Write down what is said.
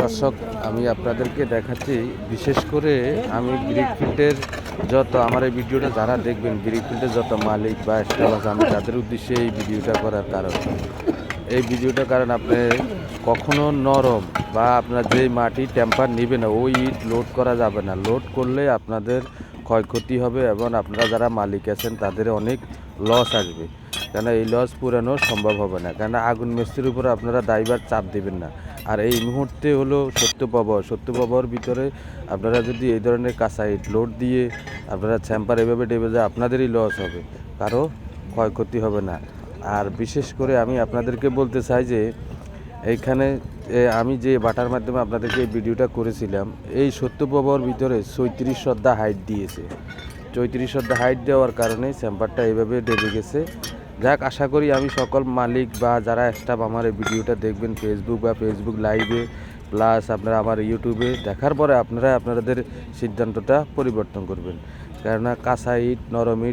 দর্শক, আমি আপনাদেরকে দেখাচ্ছি, বিশেষ করে আমি ব্রিকফিল্ডের যত আমার এই ভিডিওটা যারা দেখবেন ব্রিকফিল্ডের যত মালিক বা স্টাফ আমি তাদের উদ্দেশ্যে এই ভিডিওটা করার কারণ। এই ভিডিওটা কারণ আপনি কখনো নরম বা আপনার যে মাটি টেম্পার নেবে না, ওই ইট লোড করা যাবে না। লোড করলে আপনাদের ক্ষয়ক্ষতি হবে এবং আপনারা যারা মালিক আছেন, তাদের অনেক লস আসবে। কেন এই লস পুরানো সম্ভব হবে না। কেন আগুন মিস্ত্রির উপর আপনারা ড্রাইভার চাপ দেবেন না। আর এই মুহূর্তে হলো সত্য পাবর সত্য পাবর ভিতরে আপনারা যদি এই ধরনের কাঁচা ইট লোড দিয়ে আপনারা ছ্যাম্পার এভাবে ডেবে যায়, আপনাদেরই লস হবে। কারও ক্ষয়ক্ষতি হবে না। আর বিশেষ করে আমি আপনাদেরকে বলতে চাই যে এইখানে আমি যে বাটার মাধ্যমে আপনাদেরকে এই ভিডিওটা করেছিলাম, এই সত্যপ্রভার ভিতরে চৈত্রিশ শ্রদ্ধা হাইট দিয়েছে। চৈত্রিশ শ্রদ্ধা হাইট দেওয়ার কারণে স্যাম্পারটা এইভাবে ডেবে গেছে। যাক, আশা করি আমি সকল মালিক বা যারা স্টাফ আমার এই ভিডিওটা দেখবেন ফেসবুক বা ফেসবুক লাইভে প্লাস আপনারা আমার ইউটিউবে দেখার পরে আপনারা আপনাদের সিদ্ধান্তটা পরিবর্তন করবেন। কেননা কাঁচা ইট নরম ইট